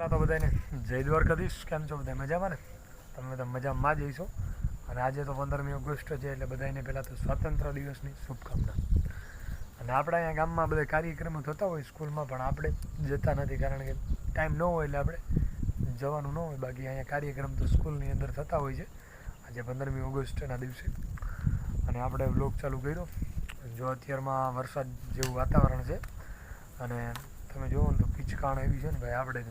પહેલાં તો બધાને જય દ્વારકાધીશ કેમ છો બધા? મજામાં ને? તમે બધા મજામાં જઈશો? અને આજે તો પંદરમી ઓગસ્ટ છે એટલે બધાને પહેલાં તો સ્વાતંત્ર્ય દિવસની શુભકામના. અને આપણા અહીંયા ગામમાં બધા કાર્યક્રમો થતા હોય, સ્કૂલમાં પણ આપણે જતા નથી, કારણ કે ટાઈમ ન હોય એટલે આપણે જવાનું ન હોય. બાકી અહીંયા કાર્યક્રમ તો સ્કૂલની અંદર થતા હોય છે. આજે પંદરમી ઓગસ્ટના દિવસે. અને આપણે બ્લોગ ચાલુ કર્યો. જો અત્યારમાં વરસાદ જેવું વાતાવરણ છે. અને તમે જુઓ ને તો કિચકાણ એવી છે ને ભાઈ, આપણે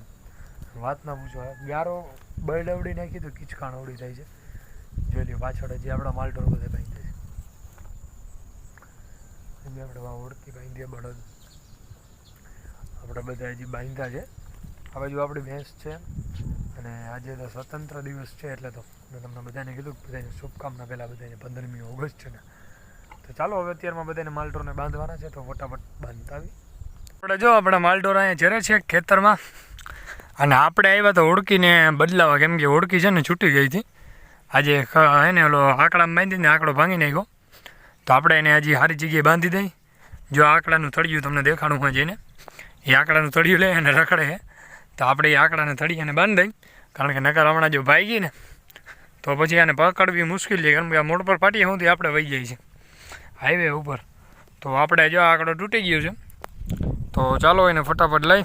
વાત ના પૂછો. ગારો બળદ ઉડી નાખી તો કિચકાણ ઉડી થાય છે. જોઈ લ્યો, પાછળ હજી આપણા માલટોર બધે બાંધે છે. હજી આપણે ઓળખી બાંધીએ બળદ. આપણે બધા હજી બાંધ્યા છે. આ બાજુ આપણી ભેંસ છે અને આજે તો સ્વતંત્ર દિવસ છે એટલે તો મેં તમને બધાને કીધું બધાને શુભકામના પહેલાં બધાને પંદરમી ઓગસ્ટ છે ને. તો ચાલો હવે અત્યારમાં બધાને માલટોરને બાંધવાના છે તો ફટાફટ બાંધતા આવી આપણે જો આપણા માલટોર અહીંયા જરે છે ખેતરમાં. અને આપણે આવ્યા તો ઓળખીને બદલાવા કેમ કે ઓળખી છે ને છૂટી ગઈ હતી. આજે એને ઓલો આંકડામાં બાંધીને આંકડો ભાંગી નાખ્યો. તો આપણે એને હજી સારી જગ્યાએ બાંધી દઈ. જો આંકડાનું થળિયું તમને દેખાડું હોય જઈને એ આંકડાનું થળિયું લે અને રખડે તો આપણે એ આંકડાને થળિયાને બાંધી દઈ. કારણ કે નકર હમણાં જો ભાગી ને, તો પછી આને પકડવી મુશ્કેલ છે. કારણ કે આ મોડ પર પાટીએ સુધી આપણે વહી જાય છે. હાઈવે ઉપર. તો આપણે જો આંકડો તૂટી ગયો છે. તો ચાલો એને ફટાફટ લઈ.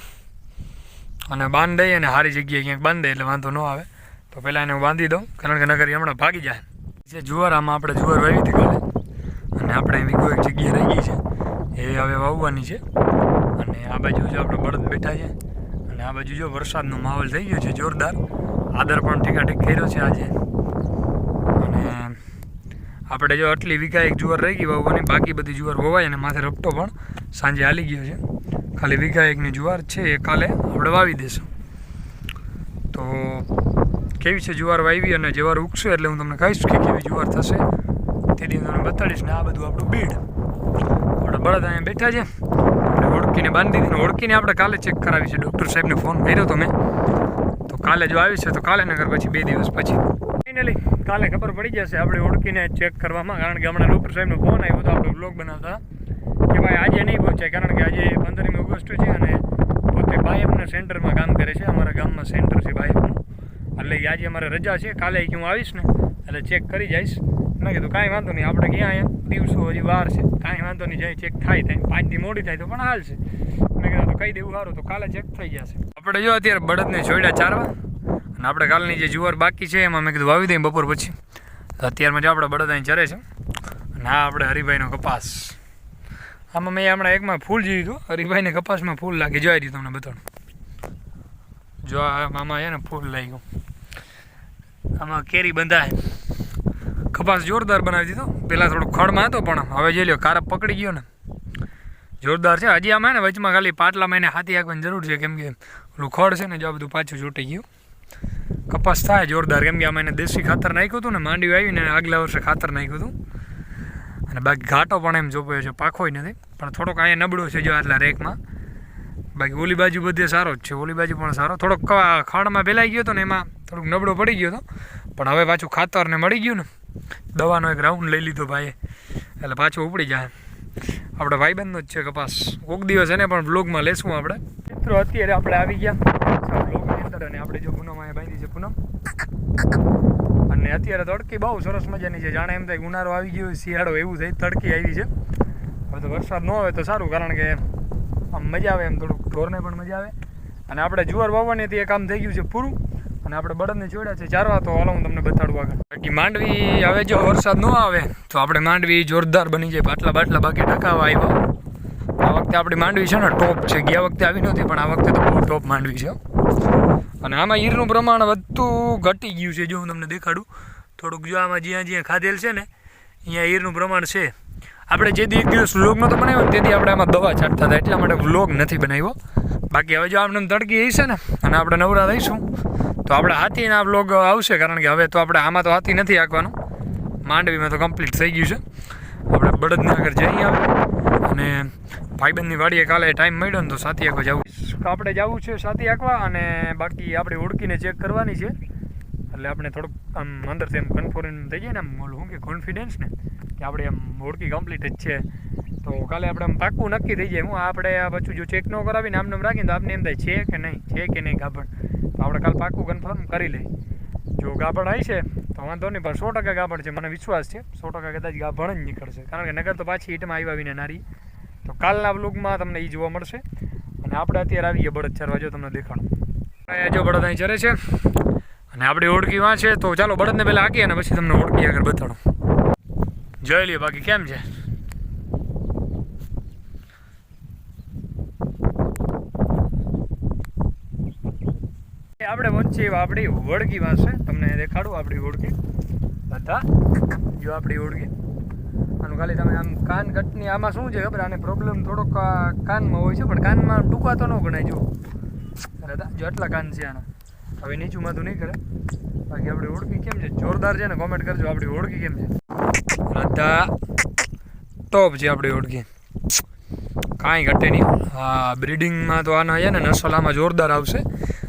અને બાંધી દઈએ અને સારી જગ્યાએ ક્યાંક બાંધી એટલે વાંધો ન આવે. તો પહેલાં એને હું બાંધી દઉં. કારણ કે નગરી હમણાં ભાગી જાય. જે જુવાર આમાં આપણે જુવાર વાવી હતી કાલે, અને આપણે વીઘો એક જગ્યાએ રહી ગઈ છે, એ હવે વાવવાની છે. અને આ બાજુ જો આપણે બળદ બેઠા છે, અને આ બાજુ જો વરસાદનો માહોલ થઈ ગયો છે, જોરદાર. આદર પણ ઠીકાઠીક કર્યો છે આજે. અને આપણે જો આટલી વીઘા એક જુવાર રહી ગઈ વાવવાની, બાકી બધી જુવાર વવાય અને માથે રપટો પણ સાંજે હાલી ગયો છે. ખાલી વીઘા એકની જુવાર છે, એ કાલે આપણે વાવી દઈશું તો કેવી છે જુવાર વાવી અને જુવાર ઉગશે એટલે હું તમને કહીશ કે કેવી જુવાર થશે તેથી હું તમને બતાડીશ ને આ બધું આપણું બીડ. આપણે બળદ અહીંયા બેઠા છે. આપણે ઓળખીને બાંધી દીધી ઓળખીને આપણે કાલે ચેક કરાવી છે. ડૉક્ટર સાહેબને ફોન કર્યો તો મેં. તો કાલે જો આવી છે તો કાલે નગર પછી બે દિવસ પછી. ફાઇનલી કાલે ખબર પડી જશે આપણે ઓળખીને ચેક કરવામાં. કારણ કે હમણાં ડૉક્ટર સાહેબનો ફોન આવ્યો તો આપણે બ્લોગ બનાવતા. કે ભાઈ આજે નહીં પહોંચાય. કારણ કે આજે ઓગસ્ટ છે અને પોતે બાયપના સેન્ટરમાં કામ કરે છે. અમારા ગામમાં સેન્ટર છે બાયપનું એટલે આજે અમારે રજા છે. કાલે કે હું આવીશ ને, એટલે ચેક કરી જઈશ. મેં કીધું, કાંઈ વાંધો નહીં, આપણે ક્યાં અહીંયા દિવસો હજી વાર છે. કાંઈ વાંધો નહીં, જાય ચેક થાય થાય. પાંચ દી મોડી થાય તો પણ હાલ છે. મેં કીધું, તો કહી દેવું સારું તો કાલે ચેક થઈ જશે. આપણે જો અત્યારે બળદને જોડ્યા ચારવા, અને આપણે કાલની જે જુવાર બાકી છે, એમાં મેં કીધું, વાવી દઈએ બપોર પછી. અત્યારમાં જો આપણે બળદ અહીં ચરે છે, અને આ આપણે હરિભાઈનો કપાસ. આમાં મેં હમણાં એકમાં ફૂલ જીવી હતું. હરીભાઈને કપાસમાં ફૂલ લાગી. જોઈ રહ્યું તમને બતાડું. જો આમાં છે ને ફૂલ લાગ્યું આમાં કેરી બંધાય. કપાસ જોરદાર બનાવી દીધો. પહેલાં થોડું ખડમાં હતો, પણ હવે જોઈ લ્યો, કારપ પકડી ગયો ને. જોરદાર છે. હજી આમાં ને વચમાં ખાલી પાટલા મહિને હાથી હાંકવાની જરૂર છે, કેમ કે ઓલું ખડ છે ને, જો આ બધું પાછું છૂટી ગયું. કપાસ થાય જોરદાર. કેમ કે આમાં એને દેશી ખાતર નાખ્યું હતું ને માંડવી આવીને આગલા વર્ષે ખાતર નાખ્યું હતું. અને બાકી ઘાટો પણ એમ જોપાયો છે, પાખોય નથી. પણ થોડોક અહીંયા નબળો છે જો આટલા રેકમાં. બાકી ઓલી બાજુ બધે સારો જ છે, ઓલી બાજુ પણ સારો. થોડોક ખાડમાં ભેલાઈ ગયો હતો ને એમાં થોડુંક નબળો પડી ગયો હતો પણ હવે પાછું ખાતર ને મળી ગયું ને. દવાનો એક રાઉન્ડ લઈ લીધો ભાઈએ. એટલે પાછું ઉપડી જાય. આપણે ભાઈબંધનો જ છે કપાસ. કોક દિવસ એને પણ બ્લોગમાં લેશું આપણે. મિત્રો, અત્યારે આપણે આવી ગયા. બ્લોગની અંદર અને આપણે જો પૂનમ અહીંયા બાંધી છે, પૂનમ. અને અત્યારે તડકી બહુ સરસ મજાની છે. જાણે એમ થાય ઉનાળો આવી ગયો શિયાળો એવું થઈ તડકી આવી છે. હવે તો વરસાદ ન આવે તો સારું, કારણ કે આમ મજા આવે એમ થોડુંક. ઢોરને પણ મજા આવે. અને આપણે જુવાર વાવવાની હતી એ કામ થઈ ગયું છે પૂરું. અને આપણે બળદને જોડ્યા છે, ચારવા. તો હાલો હું તમને બતાડું આગળ. બાકી માંડવી હવે જો વરસાદ ન આવે, તો આપણે માંડવી જોરદાર બની જાય. બાટલા બાટલા બાકી ટકાવા આવ્યો. આ વખતે આપણી માંડવી છે ને, ટોપ છે. ગયા વખતે આવી નહોતી, પણ આ વખતે તો બહુ ટોપ માંડવી છે અને આમાં ઈરનું પ્રમાણ વધતું ઘટી ગયું છે, જો હું તમને દેખાડું. થોડુંક જો આમાં જ્યાં જ્યાં ખાધેલ છે ને, અહીંયા ઈરનું પ્રમાણ છે. આપણે જે દી એક દિવસ વ્લોગ નહોતો બનાવ્યો ને તેથી આપણે આમાં દવા છાંટતા હતા, એટલા માટે વ્લોગ નથી બનાવ્યો. બાકી હવે જો આમને તડકી હશે ને, અને આપણે નવરા રહીશું, તો આપણે હાથીના વ્લોગ આવશે, કારણ કે હવે તો આપણે આમાં તો હાથી નથી આંકવાનું માંડવીમાં તો કમ્પ્લીટ થઈ ગયું છે. આપણે બળદનગર જઈ આવે અને ભાઈબંધની વાડીએ કાલે ટાઈમ મળ્યો ને તો સાથી એક જવું આપણે જવું છે સાથી આંકવા અને બાકી આપણે ઓળખીને ચેક કરવાની છે. એટલે આપણે થોડુંક આમ અંદરથી એમ કન્ફર્મ થઈ જાય ને આમ શું કે કોન્ફિડન્સ ને, કે આપણે આમ ઓળખી કમ્પ્લીટ જ છે. તો કાલે આપણે આમ પાક્કું નક્કી થઈ જાય. હું આપણે આ પાછું જો ચેક ન કરાવીને આમ નામ રાખીને તો આપને એમ થાય, છે કે નહીં? છે કે નહીં ગાભણ? તો આપણે કાલે પાક્કું કન્ફર્મ કરી લઈએ. જો ગાભણ આવી છે, તો વાંધો નહીં, પણ સો ટકા ગાભણ છે, મને વિશ્વાસ છે. સો ટકા કદાચ ગાભણ જ નીકળશે. કારણ કે નગર તો પાછી આવી આવીને નારી તો કાલના બ્લોગમાં તમને એ જોવા મળશે. આપણે અત્યારે આવીએ બળદ ચરવા જો તમને અહીંયા જો બળદ અહીં ચરે છે. અને આપણી ઓળખી વાં છે, તો ચાલો બળદને પહેલાં હાકીએ અને પછી તમને ઓળખી આગળ બતાડું. જોઈ લઈએ બાકી કેમ છે? આપણે વચ્ચે આપણી ઓળખી વાંચે તમને દેખાડું આપણી ઓળખી. બધા, જો આપણી ઓળખી. આનું ખાલી તમે આમ કાન કટની આમાં શું છે ખબર? આને પ્રોબ્લેમ થોડોક કાનમાં હોય છે, પણ કાનમાં ટૂંકા તો ન ગણાય, જો. દાદા જો આટલા કાન છે આના. હવે નીચું માથું નહીં કરે. બાકી આપણી ઓળખી કેમ છે? જોરદાર છે ને કોમેન્ટ કરજો, આપણી ઓળખી કેમ છે? રાધા ટોપ છે આપણી ઓળખી. કાંઈ ઘટે નહીં. હા બ્રિડિંગમાં તો આના છે ને નસલ આમાં જોરદાર આવશે.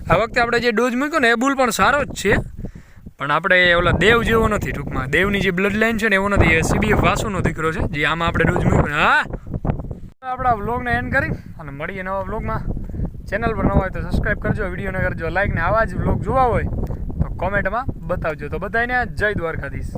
આ વખતે આપણે જે ડોઝ મૂક્યો ને, એ બુલ પણ સારો જ છે. પણ આપણે ઓલા દેવ જેવો નથી ટૂંકમાં. દેવની જે બ્લડ લાઈન છે ને એવો નથી. એ સીબીએફ વાસુનો દીકરો છે. જે આમાં આપણે રોજ મૂક્યું. હા? આપણા વ્લોગને એન્ડ કરી અને મળીએ નવા વ્લોગમાં ચેનલ પર નવા હોય તો સબસ્ક્રાઈબ કરજો વિડીયોને કરજો લાઈક ને આવા જ વ્લોગ જોવા હોય તો કોમેન્ટમાં બતાવજો. તો બધાને જય દ્વારકાધીશ.